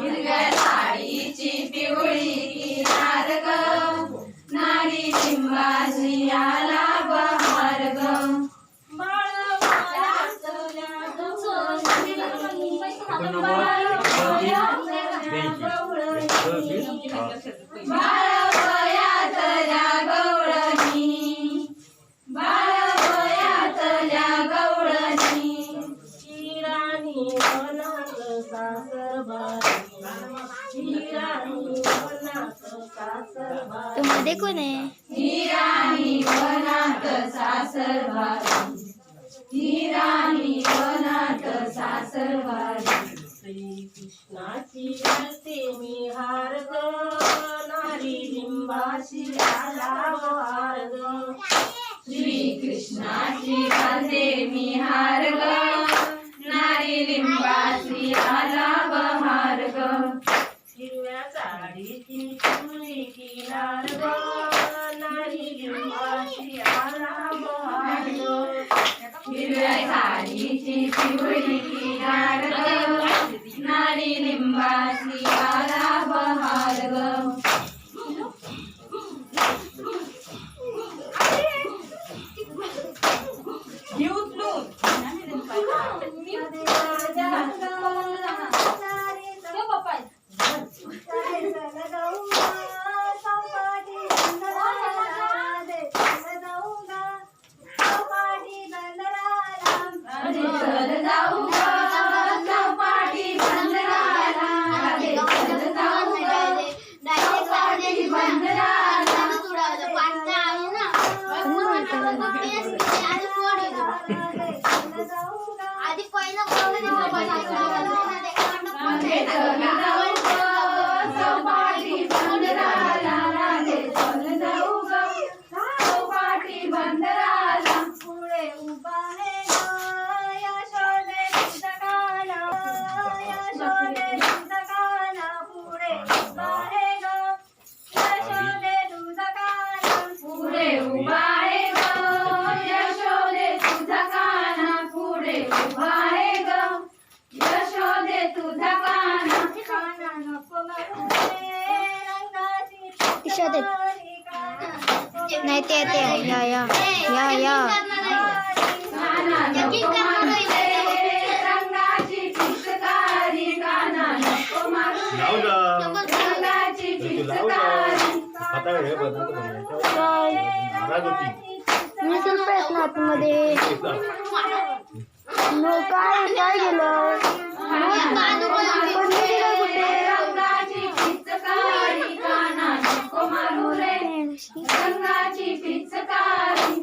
இருக मी हार ग नारी लिंबाशी हार ग. श्री कृष्णाची घालते मी हार ग नारी लिंबाशी आला बहार ग. हिरव्या साडीची चुंडी की नारी लिंबाशी आला हिरव्या साडीची चुंडी की nari nimba वाहे ग यशोदे। तुझा काना काय काय गेलं रंगाची पिचकारी.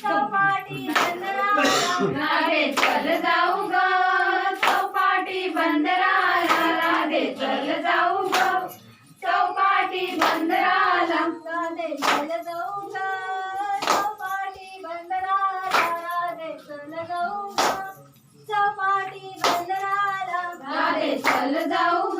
चौपाटी चल जाऊ चौपाटी बंदराला चल जाऊ चौपाटी बंदराला चल जाऊ चौपाटी बंदराला चल जाऊ चौपाटी बंदराला चल जाऊ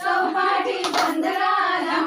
चौपाटी बंदराला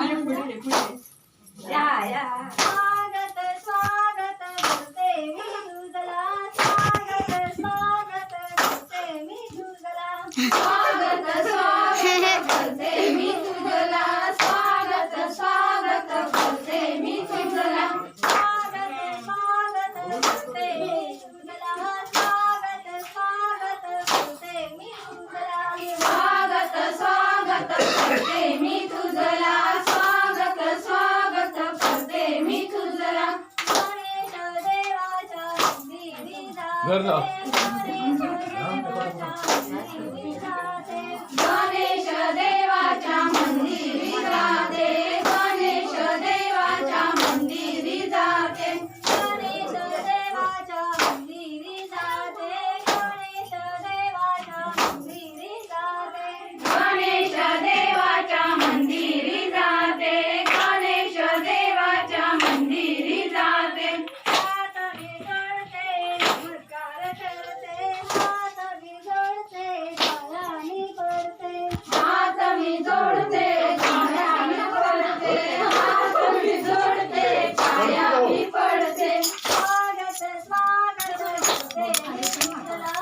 गणेश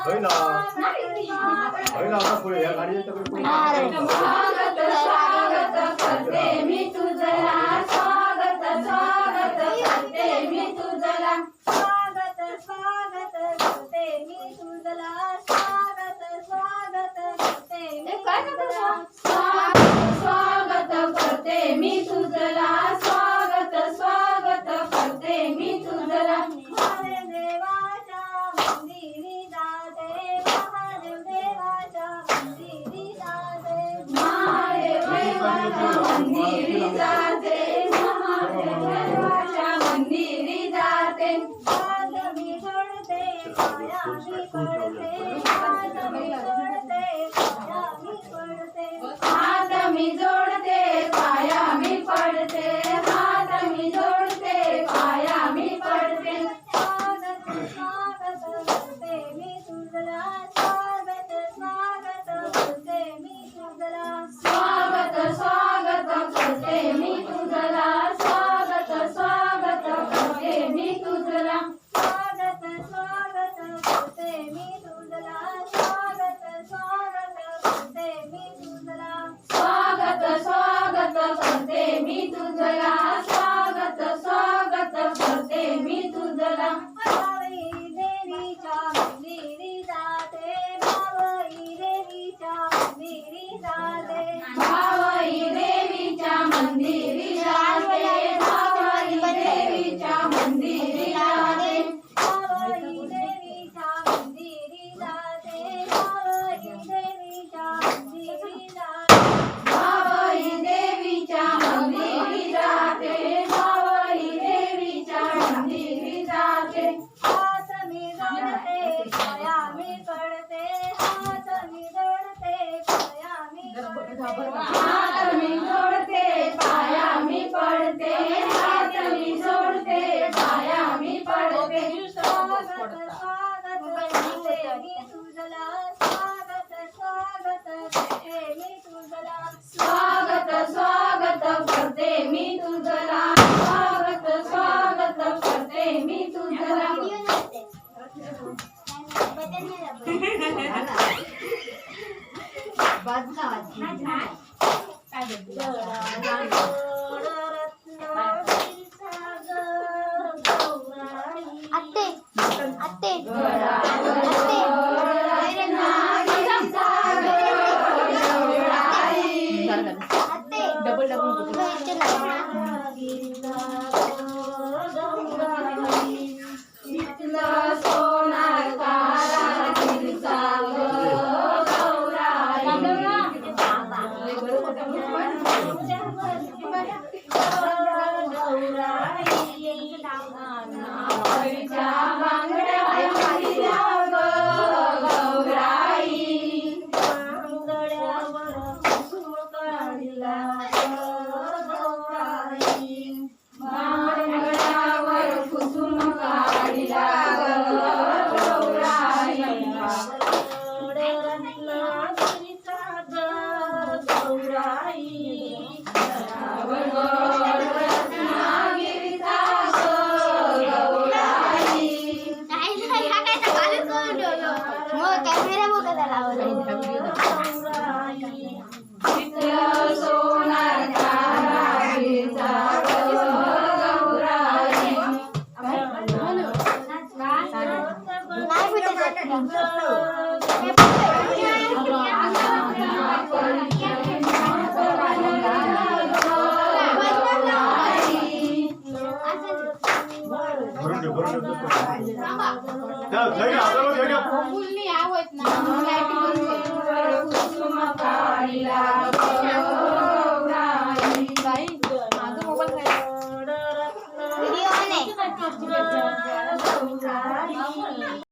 ああ。老公啊我们家。આવો જ ના.